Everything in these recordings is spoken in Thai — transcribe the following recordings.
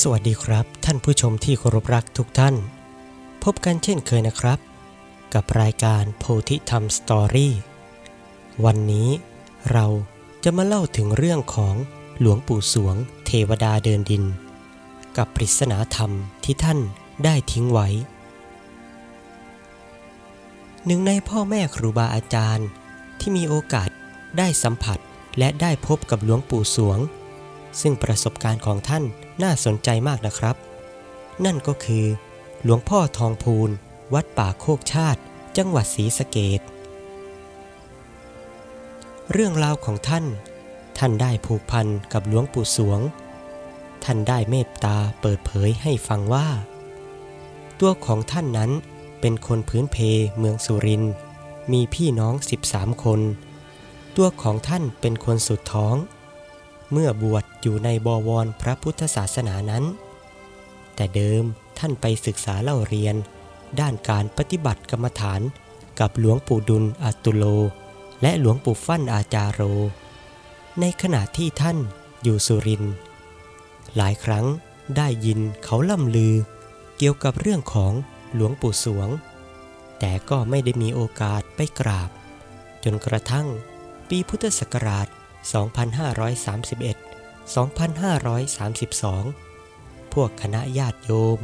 สวัสดีครับ ท่านผู้ชมที่เคารพรักทุกท่าน พบกันเช่นเคยนะครับ กับรายการโพธิธรรมสตอรี่วันนี้เราจะมาเล่าถึงเรื่องของหลวงปู่สวง เทวดาเดินดิน กับปริศนาธรรมที่ท่านได้ทิ้งไว้ หนึ่งในพ่อแม่ครูบาอาจารย์ที่มีโอกาสได้สัมผัสและได้พบกับหลวงปู่สวง ซึ่งประสบการณ์ของท่านน่าสนใจมากนะครับ นั่นก็คือ หลวงพ่อทองพูน วัดป่าโคกชาติ จังหวัดศรีสะเกดเรื่องราวของท่าน ท่านได้ผูกพันกับหลวงปู่สวง ท่านได้เมตตาเปิดเผยให้ฟังว่า ตัวของท่านนั้นเป็นคนพื้นเพเมืองสุริน มีพี่น้อง 13 คน ตัวของท่านเป็นคนสุดท้อง เมื่อบวชอยู่ในบวรพระพุทธศาสนานั้น แต่เดิมท่านไปศึกษาเล่าเรียน ด้านการปฏิบัติกรรมฐานกับหลวงปู่ดุลอาตุโล และหลวงปู่ฟั่นอาจารโร ในขณะที่ท่านอยู่สุริน หลายครั้งได้ยินเขาล่ำลือ เกี่ยวกับเรื่องของหลวงปู่สวง แต่ก็ไม่ได้มีโอกาสไปกราบ จนกระทั่งปีพุทธศักราช 2531 2532 พวกคณะญาติโยม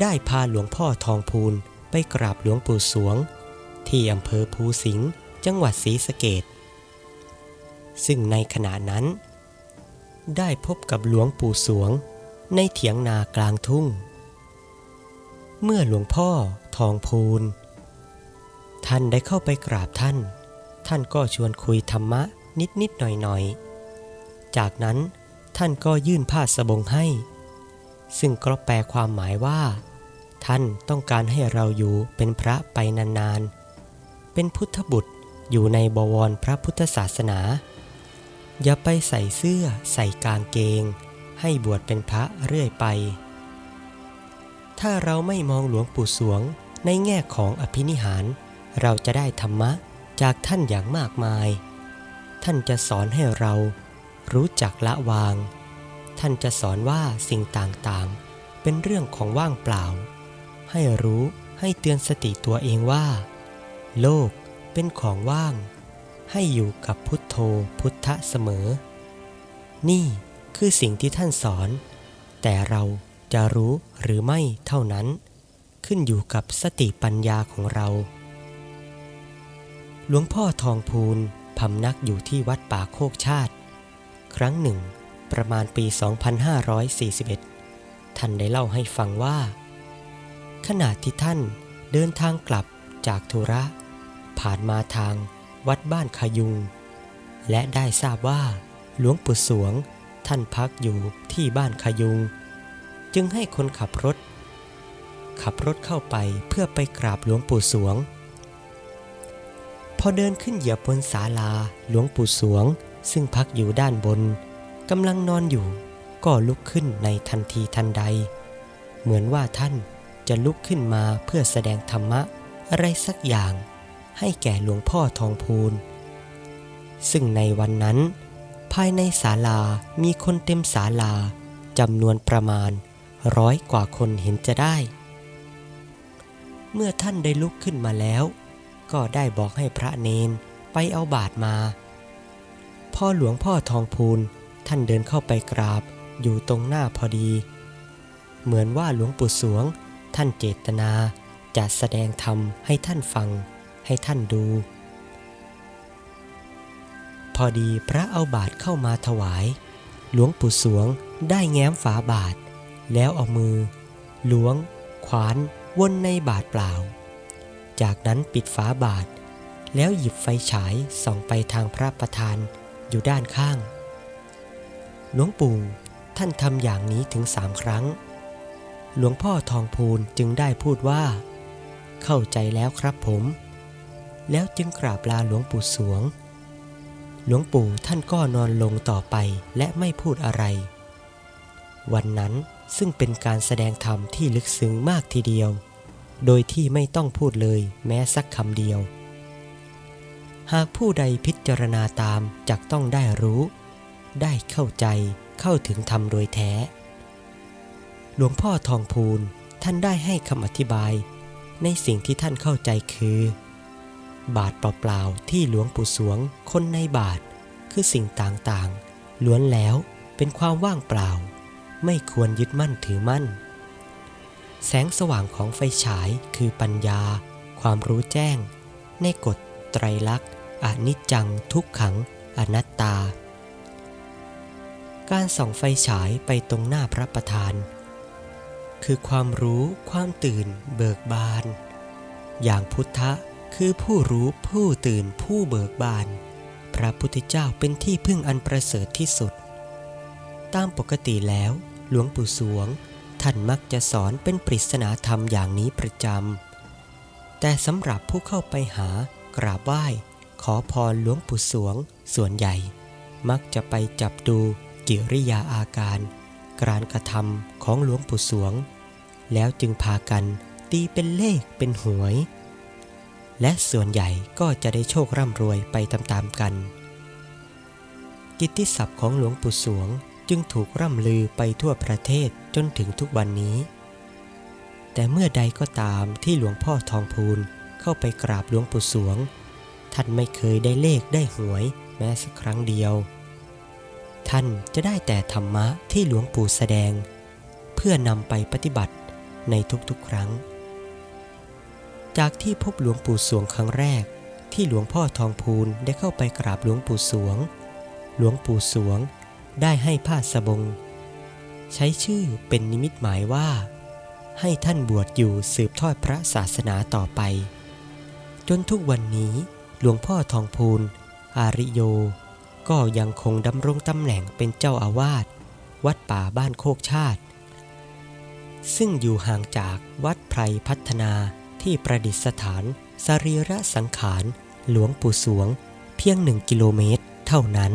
ได้พาหลวงพ่อทองพูนไปกราบหลวงปู่สวง ที่อำเภอภูสิงห์จังหวัดศรีสะเกดซึ่งในขณะนั้น ได้พบกับหลวงปู่สวงในเถียงนากลางทุ่ง เมื่อหลวงพ่อทองพูนท่านได้เข้าไปกราบท่าน ท่านก็ชวนคุยธรรมะ นิดนิดหน่อยหน่อยๆจากนั้นท่านก็ยื่นผ้าสบงให้ ซึ่งก็แปลความหมายว่า ท่านต้องการให้เราอยู่เป็นพระไปนานๆ เป็นพุทธบุตรอยู่ในบวรพระพุทธศาสนา อย่าไปใส่เสื้อใส่กางเกง ให้บวชเป็นพระเรื่อยไป ถ้าเราไม่มองหลวงปู่สวงในแง่ของอภินิหาร เราจะได้ธรรมะจากท่านอย่างมากมาย ท่านจะสอนให้เรารู้จักละวาง ท่านจะสอนว่าสิ่งต่างๆ เป็นเรื่องของว่างเปล่า ให้รู้ให้เตือนสติตัวเองว่า โลกเป็นของว่าง ให้อยู่กับพุทโธพุทธะเสมอ นี่คือสิ่งที่ท่านสอน แต่เราจะรู้หรือไม่เท่านั้น ขึ้นอยู่กับสติปัญญาของเรา หลวงพ่อทองพูน พำนักอยู่ที่วัดป่าโคกชาติ ครั้งหนึ่ง ประมาณปี 2541 ท่านได้เล่าให้ฟังว่า ขณะที่ท่านเดินทางกลับจากธุระ ผ่านมาทางวัดบ้านขยุง และได้ทราบว่าหลวงปู่สวงท่านพักอยู่ที่บ้านขยุง จึงให้คนขับรถ ขับรถเข้าไปเพื่อไปกราบหลวงปู่สวง พอเดินขึ้นเหยียบบนศาลาหลวงปู่สวง ซึ่งพักอยู่ด้านบนกำลังนอนอยู่ ก็ลุกขึ้นในทันทีทันใด เหมือนว่าท่านจะลุกขึ้นมาเพื่อแสดงธรรมะอะไรสักอย่าง ให้แก่หลวงพ่อทองพูน ซึ่งในวันนั้น ภายในศาลามีคนเต็มศาลาจำนวนประมาณร้อยกว่าคนเห็นจะได้ เมื่อท่านได้ลุกขึ้นมาแล้ว ก็ได้บอกให้พระเนนไปเอาบาตรมา พ่อหลวงพ่อทองพูนท่านเดินเข้าไปกราบอยู่ตรงหน้าพอดี เหมือนว่าหลวงปู่สวง ท่านเจตนาจะแสดงธรรมให้ท่านฟัง ให้ท่านดู พอดีพระเอาบาตรเข้ามาถวาย หลวงปู่สวงได้แง้มฝาบาตรแล้วเอามือล้วงขวานวนในบาตรเปล่า จากนั้นปิดฝาบาตรแล้วหยิบไฟฉายส่องไปทางพระประธานอยู่ด้านข้าง หลวงปู่ท่านทำอย่างนี้ถึงสามครั้ง หลวงพ่อทองพูนจึงได้พูดว่า เข้าใจแล้วครับผม แล้วจึงกราบลาหลวงปู่สวง หลวงปู่ท่านก็นอนลงต่อไปและไม่พูดอะไร วันนั้นซึ่งเป็นการแสดงธรรมที่ลึกซึ้งมากทีเดียว โดยที่ไม่ต้องพูดเลยแม้สักคำเดียว หากผู้ใดพิจารณาตามจักต้องได้รู้ ได้เข้าใจเข้าถึงธรรมโดยแท้ หลวงพ่อทองพูนท่านได้ให้คำอธิบาย ในสิ่งที่ท่านเข้าใจคือ บาทเปล่าๆที่หลวงปู่สวง คนในบาท คือสิ่งต่างๆล้วนแล้วเป็นความว่างเปล่า ไม่ควรยึดมั่นถือมั่น แสงสว่างของไฟฉายคือปัญญา ความรู้แจ้ง ในกฎไตรลักษณ์อนิจจังทุกขัง อนัตตา การส่องไฟฉายไปตรงหน้าพระประธาน คือความรู้ความตื่นเบิกบาน อย่างพุทธะคือผู้รู้ผู้ตื่นผู้เบิกบาน พระพุทธเจ้าเป็นที่พึ่งอันประเสริฐที่สุด ตามปกติแล้วหลวงปู่สวง ท่านมักจะสอนเป็นปริศนาธรรมอย่างนี้ประจำ แต่สำหรับผู้เข้าไปหากราบไหว้ ขอพรหลวงปู่สวง ส่วนใหญ่ มักจะไปจับดูกิริยาอาการ การกระทำของหลวงปู่สวง แล้วจึงพากันตีเป็นเลขเป็นหวย และส่วนใหญ่ก็จะได้โชคร่ำรวยไปตามๆกัน กิตติศัพท์ของหลวงปู่สวง จึงถูกร่ำลือไปทั่วประเทศจนถึงทุกวันนี้ แต่เมื่อใดก็ตามที่หลวงพ่อทองพูนเข้าไปกราบหลวงปู่สวง ท่านไม่เคยได้เลขได้หวยแม้สักครั้งเดียว ท่านจะได้แต่ธรรมะที่หลวงปู่แสดง เพื่อนำไปปฏิบัติในทุกๆครั้ง จากที่พบหลวงปู่สวงครั้งแรกที่หลวงพ่อทองพูนได้เข้าไปกราบหลวงปู่สวง หลวงปู่สวง ได้ให้ผ้าสบง ใช้ชื่อเป็นนิมิตหมายว่า ให้ท่านบวชอยู่สืบทอดพระศาสนาต่อไป จนทุกวันนี้หลวงพ่อทองพูนอาริโย ก็ยังคงดำรงตำแหน่งเป็นเจ้าอาวาสวัดป่าบ้านโคกชาติ ซึ่งอยู่ห่างจากวัดไพรพัฒนาที่ประดิษฐานสรีระสังขาร หลวงปู่สวง เพียงหนึ่งกิโลเมตร เท่านั้น